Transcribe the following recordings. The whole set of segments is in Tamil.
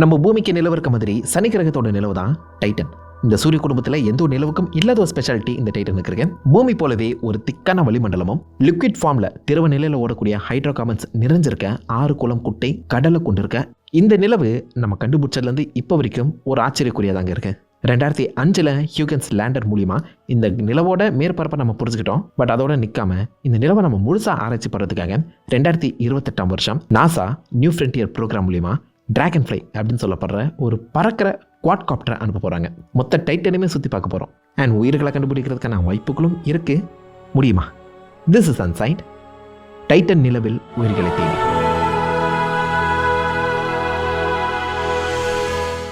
நம்ம பூமிக்கு நிலவு இருக்க மாதிரி சனி கிரகத்தோட நிலவு தான் டைட்டன் இந்த சூரிய குடும்பத்தில் எந்த ஒரு நிலவுக்கும் இல்லாத ஒரு ஸ்பெஷாலிட்டி இந்த டைட்டனுக்கு இருக்கு. பூமி போலவே ஒரு திக்கான வளிமண்டலமும் லிக்விட் ஃபார்மில் திரவ நிலையில் ஓடக்கூடிய ஹைட்ரோ கார்பன்ஸ் நிறைஞ்சிருக்க ஆறு குளம் குட்டை கடலை கொண்டிருக்க. இந்த நிலவு நம்ம கண்டுபிடிச்சதுலேருந்து இப்போ வரைக்கும் ஒரு ஆச்சரியக்குரியதாங்க இருக்கு. ரெண்டாயிரத்தி அஞ்சில் ஹியூகன்ஸ் லேண்டர் மூலிமா இந்த நிலவோட மேற்பரப்பை நம்ம புரிஞ்சுக்கிட்டோம். பட் அதோட நிற்காம இந்த நிலவை நம்ம முழுசாக ஆராய்ச்சி பண்ணுறதுக்காக ரெண்டாயிரத்தி இருபத்தெட்டாம் வருஷம் நாசா நியூ ஃப்ரண்டியர் ப்ரோக்ராம் மூலிமா டிராகன் ஃப்ளை அப்படின்னு சொல்லப்படுற ஒரு பறக்கிற குவாட் காப்டரை அனுப்ப போகிறாங்க மொத்த டைட்டனுமே சுற்றி பார்க்க போகிறோம் அண்ட் உயிர்களை கண்டுபிடிக்கிறதுக்கான வாய்ப்புகளும் இருக்குது முடியுமா? திஸ் இஸ் அன்சைட் டைட்டன் நிலவில் உயிர்களை தேடி.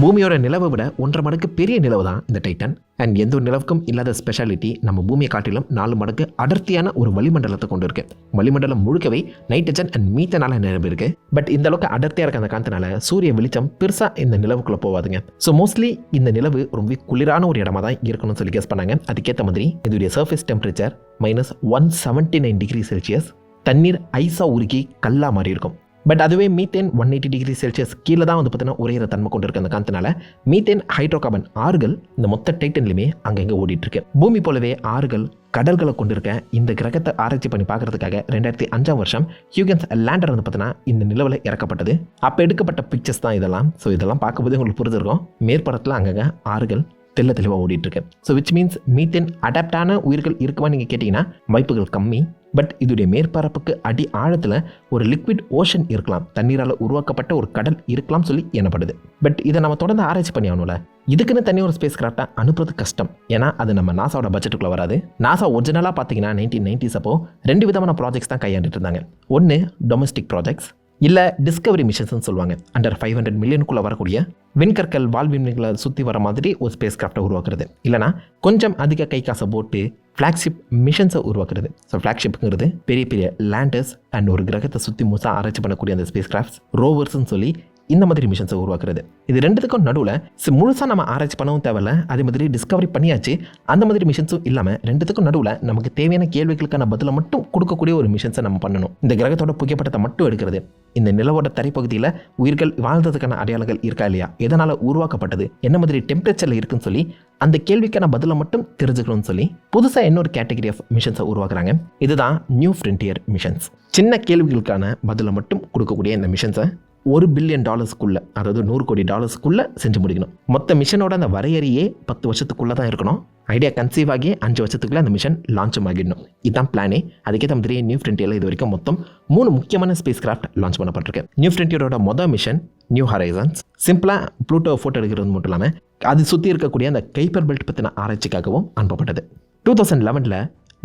பூமியோட நிலவை விட ஒன்றரை மடங்கு பெரிய நிலவு தான் இந்த டைட்டன். அண்ட் எந்த ஒரு நிலவுக்கும் இல்லாத ஸ்பெஷாலிட்டி நம்ம பூமியை காட்டிலும் நாலு மடங்கு அடர்த்தியான ஒரு வளிமண்டலத்தை கொண்டு இருக்கு. வளிமண்டலம் முழுக்கவே நைட்ரஜன் அண்ட் மீத்தனால நிரம்பி இருக்கு. பட் இந்த அளவுக்கு அடர்த்தியாக இருக்க அந்த காந்தனால சூரிய வெளிச்சம் பெருசாக இந்த நிலவுக்குள்ள போவாதுங்க ஸோ மோஸ்ட்லி இந்த நிலவு ரொம்ப குளிரான ஒரு இடமா தான் இருக்கணும்னு சொல்லி கெஸ் பண்ணாங்க. அதுக்கேற்ற மாதிரி இதோடைய surface temperature minus one seventy nine degree Celsius தண்ணீர் ஐஸாக உருகி கல்லா மாறி இருக்கும். பட் அதுவே methane one eighty degree Celsius கீழே தான் வந்து பார்த்தீங்கன்னா உரையிற தன்மை கொண்டு இருக்க அந்த காந்தனால மீத்தேன் ஹைட்ரோகார்பன் ஆறுகள் இந்த மொத்த டைட்டன்லையுமே அங்கங்கே ஓடிட்டு இருக்கு பூமி போலவே ஆறுகள் கடல்களை கொண்டிருக்க இந்த கிரகத்தை ஆராய்ச்சி பண்ணி பார்க்கறதுக்காக ரெண்டாயிரத்தி அஞ்சாம் வருஷம் ஹியூகன்ஸ் லேண்டர் வந்து பார்த்தீங்கன்னா இந்த நிலவில் இறக்கப்பட்டது. அப்போ எடுக்கப்பட்ட பிக்சர்ஸ் தான் இதெல்லாம். ஸோ இதெல்லாம் பார்க்கும்போது உங்களுக்கு புரிஞ்சிருக்கும். மேற்பரத்தில் அங்கங்கே ஆறுகள் தெல்ல தெளிவாக ஓடிட்டுருக்கு. ஸோ விச் மீன்ஸ் மீத்தேன் அடாப்டான உயிர்கள் இருக்குமா நீங்கள் கேட்டிங்கன்னா வாய்ப்புகள் கம்மி. பட் இதோடைய மேற்பரப்புக்கு அடி ஆழத்தில் ஒரு லிக்விட் ஓஷன் இருக்கலாம். தண்ணீரால் உருவாக்கப்பட்ட ஒரு கடல் இருக்கலாம் சொல்லி எண்ணப்படுது பட் இதை நம்ம தொடர்ந்து ஆராய்ச்சி பண்ணி ஆகணும்ல? இதுக்குன்னு தனி ஒரு ஸ்பேஸ் கிராஃப்டை அனுப்புறது கஷ்டம். ஏன்னா அது நம்ம நாசாவோட பட்ஜெட்டுக்குள்ளே வராது. நாசா ஒரிஜினலாக பார்த்தீங்கன்னா நைன்டீன் நைன்டிஸ் அப்போ ரெண்டு விதமான ப்ராஜெக்ட்ஸ் தான் கையாண்டுட்டு இருந்தாங்க. ஒன்று டொமஸ்டிக் ப்ராஜெக்ட்ஸ் இல்லை டிஸ்கவரி மிஷன்ஸ்னு சொல்லுவாங்க. அண்டர் ஃபைவ் ஹண்ட்ரட் மில்லியனுக்குள்ளே வரக்கூடிய விண்கற்கள் வால்விண்களை சுற்றி வர மாதிரி ஒரு ஸ்பேஸ் கிராஃப்டை உருவாக்குறது. இல்லைனா கொஞ்சம் அதிக கை காசை போட்டு ஃப்ளாக்ஷிப் மிஷன்ஸை உருவாக்குறது. ஸோ ஃப்ளாக்ஷிப்புங்கிறது பெரிய பெரிய லேண்டர்ஸ் அண்ட் ஒரு கிரகத்தை சுற்றி முழுசாக ஆராய்ச்சி பண்ணக்கூடிய அந்த ஸ்பேஸ் கிராஃப்ட்ஸ் ரோவர்ஸ்னு சொல்லி இந்த மாதிரி மிஷன்ஸை உருவாக்குறது. இது ரெண்டுத்துக்கும் நடுவில் முழுசாக நம்ம ஆராய்ச்சி பண்ணவும் தேவையில்ல. அதே மாதிரி டிஸ்கவரி பண்ணியாச்சு. அந்த மாதிரி மிஷன்ஸும் இல்லாமல் ரெண்டுத்துக்கும் நடுவில் நமக்கு தேவையான கேள்விகளுக்கான பதிலை மட்டும் கொடுக்கக்கூடிய ஒரு மிஷன்ஸை நம்ம பண்ணணும். இந்த கிரகத்தோட புகைப்படத்தை மட்டும் எடுக்கிறது. இந்த நிலவோட தரைப்பகுதியில் உயிர்கள் வாழ்ந்ததுக்கான அடையாளங்கள் இருக்கா இல்லையா? எதனால் உருவாக்கப்பட்டது? என்ன மாதிரி டெம்பரேச்சரில் இருக்குன்னு சொல்லி அந்த கேள்விக்கான பதிலை மட்டும் தெரிஞ்சுக்கணும்னு சொல்லி புதுசாக இன்னொரு கேட்டகரி ஆஃப் மிஷன்ஸை உருவாக்குறாங்க. இதுதான் நியூ ஃப்ரண்டியர் மிஷன்ஸ் சின்ன கேள்விகளுக்கான பதிலை மட்டும் கொடுக்கக்கூடிய இந்த மிஷன்ஸை ஒரு பில்லியன் டாலர்ஸ்க்குள்ளே அதாவது நூறு கோடி டாலர்ஸ்க்குள்ளே செஞ்சு முடிக்கணும். மொத்த மிஷனோட அந்த வரையறையே பத்து வருஷத்துக்குள்ளே தான் இருக்கணும். ஐடியா கன்சீவ் ஆகி அஞ்சு வருஷத்துக்குள்ளே அந்த மிஷன் லான்ச்சும் ஆகிடணும். இதுதான் பிளானே அதுக்கேற்ற மாதிரி நியூ ஃப்ரெண்டியில் இது வரைக்கும் மொத்தம் மூணு முக்கியமான ஸ்பேஸ் கிராஃப்ட் லான்ச் பண்ணப்பட்டிருக்கு நியூ ஃப்ரெண்டியரோட மொதல் மிஷன் நியூ ஹரைசன்ஸ் சிம்பிளாக ப்ளூட்டோ ஃபோட்டோ எடுக்கிறது மட்டும் இல்லாமல் அது சுற்றி இருக்கக்கூடிய அந்த கைப்பர் பெல்ட் பற்றின ஆராய்ச்சிக்காகவும் அனுப்பப்பட்டது. டூ தௌசண்ட் லெவனில்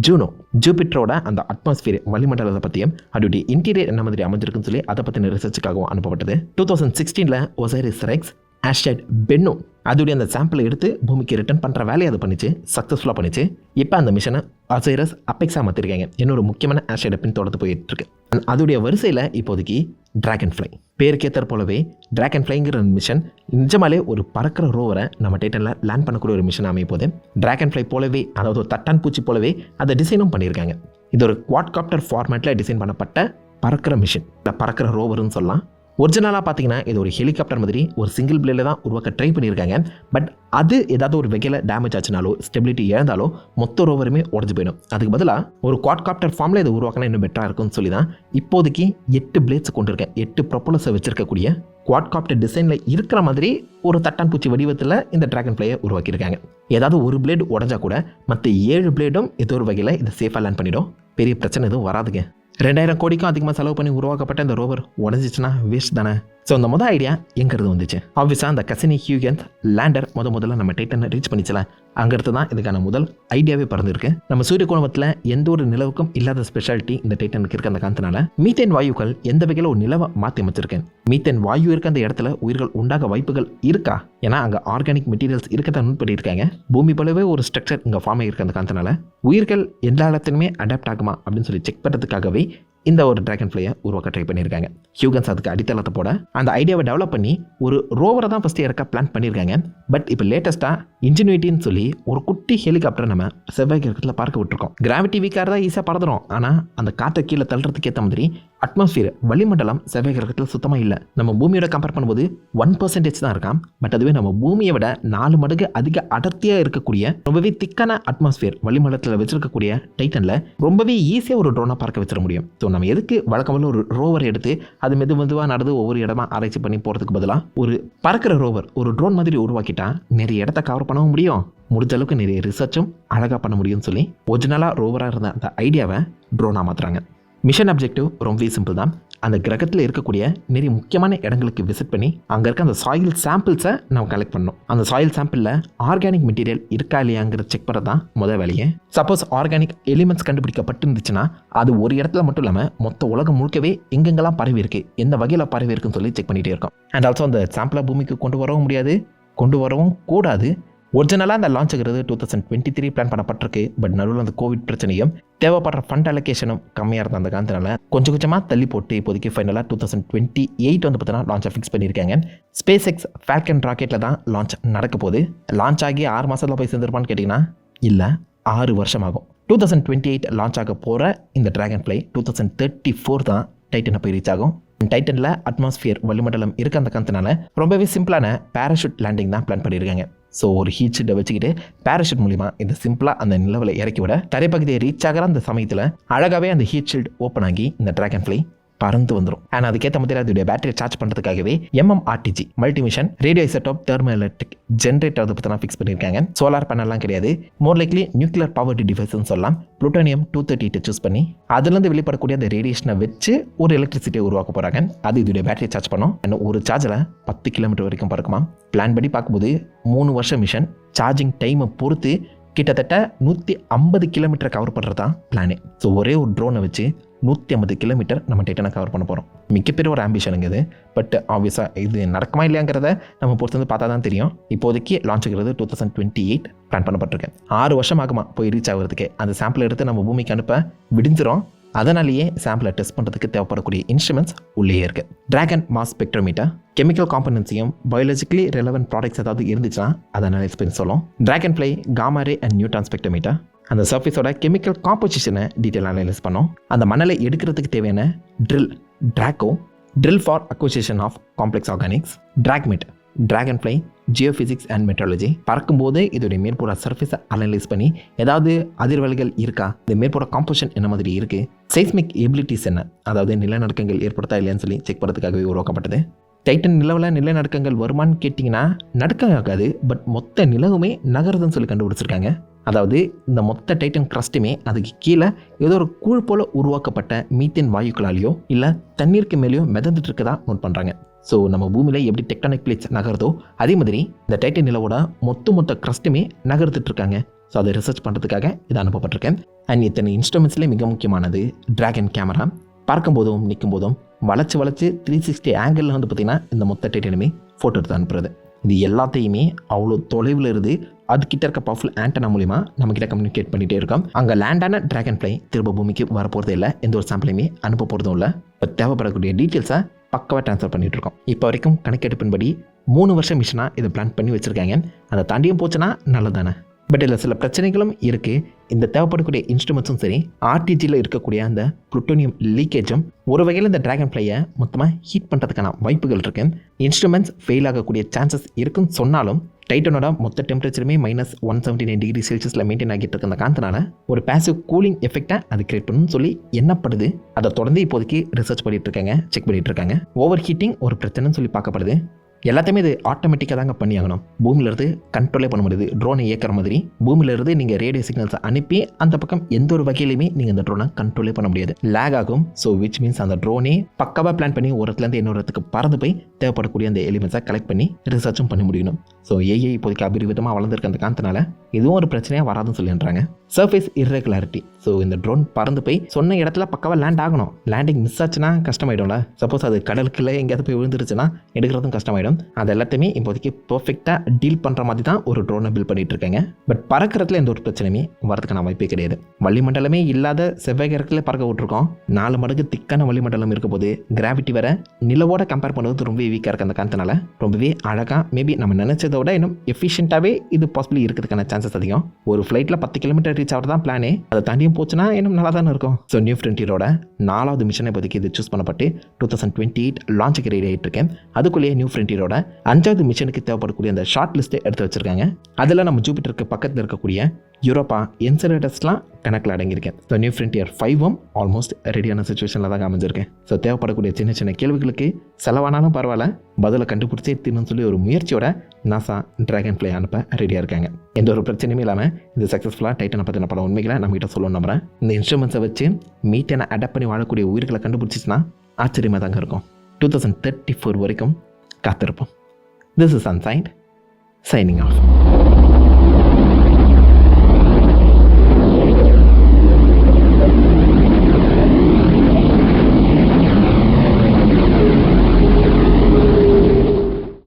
ஜூனோ ஜூபிட்டரோட அந்த அட்மாஸ்பியர் வளிமண்டலத்தை பற்றியும் அதோடைய இன்டீரியர் என்ன மாதிரி அமைஞ்சிருக்குன்னு சொல்லி அதை பற்றின ரிசர்ச்சுக்காகவும் அனுப்பப்பட்டது. டூ தௌசண்ட் சிக்ஸ்டீனில் ஒசைரிஸ் ரெக்ஸ் ஆஷட் பென்னோ அதோடைய அந்த சாம்பிளை எடுத்து பூமிக்கு ரிட்டர்ன் பண்ணுற வேலையை அது பண்ணிச்சு சக்ஸஸ்ஃபுல்லாக பண்ணிச்சு. இப்போ அந்த மிஷனை அசைரஸ் அப்பெக்ஸாக மாற்றிருக்காங்க இன்னொரு முக்கியமான ஆஷைடை பின் தொடர்ந்து போயிட்டு இருக்கு. அதோடைய வரிசையில் இப்போதைக்கு ட்ராகன் ஃப்ளை பேருக்கேற்ற போலவே ட்ராகன் ஃப்ளைங்கிற மிஷன் நிஜமாலே ஒரு பறக்கிற ரோவரை நம்ம டைட்டனில் லேண்ட் பண்ணக்கூடிய ஒரு மிஷன் அமைய போது ட்ராகன் ஃப்ளை போலவே அதாவது ஒரு தட்டான் பூச்சி போலவே அதை டிசைனும் பண்ணியிருக்காங்க. இது ஒரு குவாட்காப்டர் ஃபார்மேட்டில் டிசைன் பண்ணப்பட்ட பறக்கிற மிஷின் இல்லை பறக்கிற ரோவர்னு சொல்லலாம். ஒரிஜினலாக பார்த்தீங்கன்னா இது ஒரு ஹெலிகாப்டர் மாதிரி ஒரு சிங்கிள் பிளேல தான் உருவாக்க ட்ரை பண்ணியிருக்காங்க. பட் அது ஏதாவது ஒரு வகையில் டேமேஜ் ஆச்சுனாலோ ஸ்டெபிலிட்டி இழந்தாலோ மொத்த ரோவருமே உடஞ்சு போயிடும். அதுக்கு பதிலாக ஒரு குவாட்காப்டர் ஃபார்மில் இதை உருவாக்கினா இன்னும் பெட்டராக இருக்கும்னு சொல்லி தான் இப்போதைக்கு எட்டு பிளேட்ஸ் கொண்டிருக்கேன். எட்டு ப்ரொப்பலர்ஸை வச்சிருக்கக்கூடிய குவாட்காப்டர் டிசைனில் இருக்கிற மாதிரி ஒரு தட்டான் பூச்சி வடிவத்தில் இந்த ட்ராகன் ஃப்ளையை உருவாக்கியிருக்காங்க. ஏதாவது ஒரு பிளேடு உடஞ்சா கூட மற்ற ஏழு பிளேடும் ஏதோ ஒரு வகையில் இதை சேஃபாக லேண்ட் பண்ணிடும். பெரிய பிரச்சனை எதுவும் வராதுங்க. ரெண்டாயிரம் கோடிக்கும் அதிகமாக செலவு பண்ணி உருவாக்கப்பட்ட இந்த ரோவர் உடஞ்சிச்சுன்னா வேஸ்ட் தானே? ஸோ அந்த மொதல் ஐடியா எங்கிறது வந்துச்சு? ஆப்வியஸாக அந்த கசினி ஹியூகன்ஸ் லேண்டர் முத முதல்ல நம்ம டைட்டனை ரீச் பண்ணிச்சல. அங்கிறது தான் இதுக்கான முதல் ஐடியாவே பறந்துருக்கு. நம்ம சூரிய குடும்பத்தில் எந்த ஒரு நிலவுக்கும் இல்லாத ஸ்பெஷாலிட்டி இந்த டைட்டனுக்கு இருக்க அந்த காந்தனால மீத்தேன் வாயுக்கள் எந்த வகையில் ஒரு நிலவை மாற்றி அமைச்சிருக்கேன் மீத்தேன் வாயு இருக்க அந்த இடத்துல உயிர்கள் உண்டாக வாய்ப்புகள் இருக்கா? ஏன்னா அங்கே ஆர்கானிக் மெட்டீரியல்ஸ் இருக்கத்தான் நோட் பண்ணியிருக்காங்க பூமி போலவே ஒரு ஸ்ட்ரக்சர் இங்கே ஃபார்ம் ஆகிருக்க அந்த காந்தனால உயிர்கள் எல்லா இடத்துலையுமே அடாப்ட் ஆகுமா அப்படின்னு சொல்லி செக் பண்ணுறதுக்காகவே இந்த ஒரு ட்ராகன் ஃப்ளையை உருவாக்க ட்ரை பண்ணியிருக்காங்க. ஹியூகன்ஸ் அதுக்கு அடித்தளத்தை போட அந்த ஐடியாவை டெவலப் பண்ணி ஒரு ரோவரை தான் ஃபஸ்ட்டு இறக்க பிளான் பண்ணியிருக்காங்க. பட் இப்போ லேட்டஸ்ட்டாக இன்ஜினியூட்டின்னு சொல்லி ஒரு குட்டி ஹெலிகாப்டரை நம்ம செவ்வாய் கிரகத்தில் பார்க்க விட்டுருக்கோம். கிராவிட்டி வீக்காக தான் ஈஸியாக பறந்துடும் ஆனால் அந்த காற்றை கீழே தள்ளுறதுக்கு ஏற்ற மாதிரி அட்மாஸ்பியர் வளிமண்டலம் செவ்வாய் கிரகத்தில் சுத்தமாக இல்லை. நம்ம பூமியோட கம்பேர் பண்ணும்போது ஒன் பர்சன்டேஜ் தான் இருக்கான் பட் அதுவே நம்ம பூமியை விட நாலு மடங்கு அதிக அடர்த்தியாக இருக்கக்கூடிய ரொம்பவே திக்கான அட்மாஸ்பியர் வளிமண்டலத்தில் வச்சிருக்கக்கூடிய டைட்டனில் ரொம்பவே ஈஸியாக ஒரு ட்ரோனை பார்க்க வச்சிட முடியும். ஸோ நம்ம எதுக்கு வழக்கமாக ஒரு ரோவர் எடுத்து அது மெது மெதுவாக நடந்து ஒவ்வொரு இடமா ஆராய்ச்சி பண்ணி போகிறதுக்கு பதிலாக ஒரு பறக்கிற ரோவர் ஒரு ட்ரோன் மாதிரி உருவாக்கிட்டா நிறைய இடத்த கவர் பண்ணவும் முடியும். முடிஞ்ச அளவுக்கு நிறைய ரிசர்ச்சும் அழகாக பண்ண முடியும்னு சொல்லி ஒரிஜினலாக ரோவராக இருந்த அந்த ஐடியாவை ட்ரோனாக மாற்றுறாங்க மிஷன் அப்ஜெக்டிவ் ரொம்பவே சிம்பிள் தான். அந்த கிரகத்தில் இருக்கக்கூடிய நிறைய முக்கியமான இடங்களுக்கு விசிட் பண்ணி அங்கே இருக்க அந்த சாயில் சாம்பிள்ஸை நம்ம கலெக்ட் பண்ணணும். அந்த சாயில் சாம்பிளில் ஆர்கானிக் மெட்டீரியல் இருக்கா இல்லையாங்கிற செக் பண்ணுறது தான் முதல் வேலையே. சப்போஸ் ஆர்கானிக் எலிமெண்ட்ஸ் கண்டுபிடிக்கப்பட்டு இருந்துச்சுன்னா அது ஒரு இடத்துல மட்டும் இல்லாமல் மொத்த உலகம் முழுக்கவே எங்கெங்கெல்லாம் பரவி இருக்கு எந்த வகையில் பரவி இருக்குன்னு சொல்லி செக் பண்ணிகிட்டே இருக்கோம். அண்ட் ஆல்சோ அந்த சாம்பிளை பூமிக்கு கொண்டு வரவும் முடியாது கொண்டு வரவும் கூடாது. ஒரிஜினலாக அந்த லான்ச்சுங்கிறது ஆகிறது two thousand twenty three plan பண்ணப்பட்டிருக்கு. பட் நடுவில் அந்த கோவிட் பிரச்சனையும் தேவைப்படுற ஃபண்ட் அலோகேஷனும் கம்மியாக இருந்த அந்த காரணத்தினால கொஞ்சம் கொஞ்சமாக தள்ளி போட்டு இப்போதைக்கு ஃபைனலாக டூ தௌசண்ட் டுவெண்ட்டி எயிட் வந்து பார்த்தீங்கன்னா லான்ச்சை ஃபிக்ஸ் பண்ணியிருக்காங்க. ஸ்பேஸ் எக்ஸ் ஃபேல்கன் ராக்கெட்டில் தான் லான்ச் நடக்க போகுது. லான்ச் ஆகி ஆறு மாதத்தில் போய் சேர்ந்துருப்பான்னு கேட்டிங்கன்னா இல்லை ஆறு வருஷம் ஆகும் two thousand twenty eight launch ஆக போகிற இந்த dragonfly two thousand thirty four தான் டைட்டனை போய் ரீச் ஆகும். டைட்டனில் அட்மாஸ்பியர் வளிமண்டலம் இருக்க அந்த காரணத்தினால ரொம்பவே சிம்பிளான பேராஷூட் லேண்டிங் தான் பிளான் பண்ணியிருக்காங்க. ஸோ ஒரு ஹீட் ஷீட்டை வச்சுக்கிட்டு பேராஷூட் மூலிமா இந்த சிம்பிளாக அந்த நிலவில் இறக்கி விட தரைப்பகுதியை ரீச் ஆகிற அந்த சமயத்தில் அழகாகவே அந்த ஹீட் ஷீல்ட் ஓப்பன் ஆகி இந்த ட்ராகன் ஃப்ளை பறந்து வந்துடும் அண்ட் அதுக்கேற்ற மாதிரி அதோடைய battery charge பண்ணுறதுக்காகவே MMRTG multimission radio isotope thermo electric generator அதை பற்றி ஃபிக்ஸ் பண்ணியிருக்காங்க. சோலார் பேனல்லாம் கிடையாது. மோர் லைக்லி நியூக்ளியர் பவர்டி டிவைஸ்னு சொல்லலாம். புளுட்டோனியம் டூ தேர்ட்டி சூஸ் பண்ணி அதுலேருந்து வெளிப்படக்கூடிய அந்த ரேடியேஷனை வச்சு ஒரு எலக்ட்ரிசிட்டியை உருவாக்க போகிறாங்க அது இதோடைய பேட்டரியை சார்ஜ் பண்ணும். அண்ட் ஒரு சார்ஜில் பத்து கிலோமீட்டர் வரைக்கும் பறக்குமா? பிளான் படி பார்க்கும்போது மூணு வருஷம் மிஷன் சார்ஜிங் டைமை பொறுத்து கிட்டத்தட்ட நூற்றி ஐம்பது கிலோமீட்டர் கவர் பண்ணுறது தான் பிளானே ஸோ ஒரே ஒரு ட்ரோனை வச்சு நூற்றி ஐம்பது கிலோமீட்டர் நம்ம டைட்டனை கவர் பண்ண போகிறோம் மிகப்பெரிய ஒரு ஆம்பிஷனுங்க இது. பட் ஆப்வியஸாக இது நடக்குமா இல்லையாங்கிறத நம்ம பொறுத்து வந்து பார்த்தா தான் தெரியும். இப்போதைக்கு லான்ச் ஆகிறது two thousand twenty eight plan பண்ணப்பட்டிருக்கேன் ஆறு வருஷம் ஆகுமா போய் ரீச் ஆகிறதுக்கு. அந்த சாம்பிள் எடுத்து நம்ம பூமிக்கு அனுப்ப விடிஞ்சிரும். அதனாலேயே சாம்பிளை டெஸ்ட் பண்ணுறதுக்கு தேவைப்படக்கூடிய இன்ஸ்ட்ருமெண்ட்ஸ் உள்ளே இருக்குது டிராகன் மாஸ் ஸ்பெக்ட்ரோமீட்டர் கெமிக்கல் காம்பனன்ஸையும் பயாலஜிக்கலி ரெலவென்ட் ப்ராடக்ட்ஸ் ஏதாவது இருந்துச்சுன்னா அதை அனலைஸ் பண்ணி சொல்லும் dragonfly gamma ray and neutron spectrometer அந்த சர்ஃபேஸோட கெமிக்கல் காம்போசிஷனை டீட்டெயில் அனலைஸ் பண்ணோம். அந்த மணலை எடுக்கிறதுக்கு தேவையான drill DraCO drill for acquisition of complex organics DraGMet dragonfly geophysics and meteorology பறக்கும்போது இதோடைய மேற்புற சர்ஃபேஸை அனலைஸ் பண்ணி ஏதாவது அதிர்வலைகள் இருக்கா? இந்த மேற்புற காம்போசிஷன் என்ன மாதிரி இருக்குது சைஸ்மிக் எபிலிட்டிஸ் என்ன? அதாவது நிலநடுக்கங்கள் ஏற்படுத்தா இல்லையான்னு சொல்லி செக் பண்ணுறதுக்காகவே உருவாக்கப்பட்டது. டைட்டன் நிலவில் நிலநடுக்கங்கள் வருமானு கேட்டிங்கன்னா நடுக்கம் ஆகாது பட் மொத்த நிலவுமே நகருதுன்னு சொல்லி கண்டுபிடிச்சிருக்காங்க. அதாவது இந்த மொத்த டைட்டன் கிரஸ்ட்டுமே அதுக்கு கீழே ஏதோ ஒரு கூழ் போல் உருவாக்கப்பட்ட மீத்தேன் வாயுக்களாலேயோ இல்லை தண்ணீருக்கு மேலேயோ மிதந்துட்டு இருக்கதா நோட் பண்ணுறாங்க ஸோ நம்ம பூமியில் எப்படி டெக்டானிக் பிளேட்ஸ் நகருதோ அதே மாதிரி இந்த டைட்டன் நிலவோட மொத்த மொத்த கிரஸ்ட்டுமே நகர்த்துட்டு இருக்காங்க ஸோ அதை ரிசர்ச் பண்ணுறதுக்காக இதை அனுப்பப்பட்டிருக்கேன். அண்ட் இத்தனை இன்ஸ்ட்ருமெண்ட்ஸ்லேயே மிக முக்கியமானது டிராகன் கேமரா பார்க்கும் போதும் நிற்கும் போதும் வளைச்சு வளைச்சு த்ரீ சிக்ஸ்டி ஆங்கிளில் வந்து பார்த்திங்கன்னா இந்த மொத்த டைட்டனுமே ஃபோட்டோ எடுத்து அனுப்புறது. இது எல்லாத்தையுமே அவ்வளோ தொலைவில் இருந்து அதுக்கிட்ட இருக்க பவர்ஃபுல் ஆண்டனா மூலிமா நம்மக்கிட்ட கம்யூனிகேட் பண்ணிகிட்டே இருக்கோம். அங்கே லேண்டான ட்ராகன் ஃப்ளை திரும்ப பூமிக்கு வரப்போகிறதே இல்லை. எந்த ஒரு சாம்பிளையுமே அனுப்ப போகிறதும் இல்லை. இப்போ தேவைப்படக்கூடிய டீட்டெயில்ஸை பக்கவாக ட்ரான்ஸ்ஃபர் பண்ணிகிட்டு இருக்கோம். இப்போ வரைக்கும் கணக்கெடுப்பின்படி மூணு வருஷம் மிஷனாக இதை பிளான் பண்ணி வச்சுருக்காங்க. அதை தாண்டியும் போச்சுன்னா நல்லதானே பட் இதில் சில பிரச்சனைகளும் இருக்குது இந்த தேவைப்படக்கூடிய இன்ஸ்ட்ருமெண்ட்ஸும் சரி ஆர்டிஜியில் இருக்கக்கூடிய அந்த புளுட்டோனியம் லீக்கேஜும் ஒரு வகையில் இந்த ட்ராகன் ஃப்ளையை மொத்தமாக ஹீட் பண்ணுறதுக்கான வாய்ப்புகள் இருக்குது இன்ஸ்ட்ருமெண்ட்ஸ் ஃபெயில் ஆகக்கூடிய சான்சஸ் இருக்குன்னு சொன்னாலும் டைட்டனோட மொத்த டெம்பரேச்சருமே minus one seventy nine degree செல்சியஸில் மெயின்டைன் ஆகிட்டு இருக்க அந்த காந்தனால ஒரு பேசிவ் கூலிங் எஃபெக்டாக அது கிரியேட் பண்ணணும்னு சொல்லி என்னப்படுது அதை தொடர்ந்து இப்போதைக்கு ரிசர்ச் பண்ணிட்டு இருக்காங்க செக் பண்ணிட்டு இருக்காங்க. ஓவர் ஹீட்டிங் ஒரு பிரச்சனைன்னு சொல்லி பார்க்கப்படுது. எல்லாத்தையுமே இது ஆட்டோமேட்டிக்காக தாங்க பண்ணி ஆகணும் பூமியிலேருந்து கண்ட்ரோலே பண்ண முடியுது. ட்ரோனை இயக்கிற மாதிரி. பூமியிலேருந்து நீங்கள் ரேடியோ சிக்னல்ஸை அனுப்பி அந்த பக்கம் எந்த ஒரு வகையிலுமே நீங்கள் அந்த ட்ரோனை கண்ட்ரோலே பண்ண முடியாது. லேக் ஆகும். ஸோ விச் மீன்ஸ் அந்த ட்ரோனே பக்காவாக பிளான் பண்ணி ஒரு இடத்துலேருந்து இன்னொரு இடத்துக்கு பறந்து போய் தேவைப்படக்கூடிய அந்த எலிமெண்ட்ஸை கலெக்ட் பண்ணி ரிசர்ச்சும் பண்ணி முடியணும். ஸோ ஏஐ இப்போதைக்கு அபிரிவிதமாக வளர்ந்துருக்க அந்த காரணத்தினால இதுவும் ஒரு பிரச்சனையாக வராதுன்னு சொல்லிடுறாங்க சர்ஃபேஸ் இர்ரெகுலாரிட்டி ஸோ இந்த ட்ரோன் பறந்து போய் சொன்ன இடத்துல பக்காவாக லேண்ட் ஆகணும். லேண்டிங் மிஸ் ஆச்சுன்னா கஷ்டமாயிடும்ல. சப்போஸ் அது கடலுக்குள்ளே எங்கேயாவது போய் விழுந்துருச்சுன்னா எடுக்கிறதும் கஷ்டமாயிடும். அது எல்லாத்தையுமே இப்போதைக்கு பர்ஃபெக்டாக டீல் பண்ணுற மாதிரி தான் ஒரு ட்ரோனை பில் பண்ணிட்டு இருக்காங்க. பட் பறக்கிறதுல எந்த ஒரு பிரச்சனையுமே வரதுக்கான வாய்ப்பே கிடையாது. வளிமண்டலமே இல்லாத செவ்வாய் கிரகத்தில் பறக்க விட்ருக்கோம் நாலு மடங்கு திக்கான வளிமண்டலம் இருக்க போது கிராவிட்டி வர நிலவோட கம்பேர் பண்ணுறது ரொம்பவே வீக்காக இருக்க அந்த காரணத்தினால. ரொம்பவே அழகாக மேபி நம்ம நினச்சதோட இன்னும் எஃபிஷியண்ட்டாகவே இது பாசிபிளி இருக்கிறதுக்கான சான்ஸ் சான்சஸ் அதிகம். ஒரு ஃப்ளைட்டில் பத்து கிலோமீட்டர் ரீச் ஆகிறது தான் பிளானே அதை தாண்டியும் போச்சுன்னா இன்னும் நல்லா தானே இருக்கும். ஸோ நியூ ஃப்ரண்டியரோட நாலாவது மிஷனை இப்போதைக்கு இது சூஸ் பண்ணப்பட்டு டூ தௌசண்ட் டுவெண்ட்டி எயிட் லான்ச்சுக்கு ரெடி ஆகிட்டு இருக்கேன். அதுக்குள்ளேயே நியூ ஃப்ரண்டியரோட அஞ்சாவது மிஷனுக்கு தேவைப்படக்கூடிய அந்த ஷார்ட் லிஸ்ட்டை எடுத்து வச்சிருக்காங்க. அதில் நம்ம ஜூபிட்டருக்கு பக்கத்தில் இருக்கக்கூடிய யூரோப்பா என்சரடஸ்லாம் கணக்கில் அடங்கியிருக்கேன். ஸோ நியூ ஃப்ரண்டியர் ஃபைவும் ஆல்மோஸ்ட் ரெடியான சுச்சுவேஷனில் தான் அமைஞ்சிருக்கேன் ஸோ தேவைப்படக்கூடிய சின்ன சின்ன கேள்விகளுக்கு செலவானாலும் பரவாயில்ல பதிலை கண்டுபிடிச்சே தீர்ணும்னு சொல்லி ஒரு முயற்சியோட நாசா டிராகன் ஃப்ளை அனுப்ப ரெடியாக இருக்காங்க. எந்த ஒரு பிரச்சனையும் இல்லாமல் இந்த சக்ஸஸ்ஃபுல்லாக டைட்டனை பற்றின பல உண்மைகளை நம்மகிட்ட சொல்லணும் நம்புறேன். இந்த இன்ஸ்ட்ருமெண்ட்ஸை வச்சு மீட்டனை அடாப்ட் பண்ணி வாழக்கூடிய உயிர்களை கண்டுபிடிச்சிச்சுன்னா ஆச்சரியமாக தாங்க இருக்கும். டூ தௌசண்ட் தேர்ட்டி ஃபோர் வரைக்கும் காத்திருப்போம். This is ancient signing off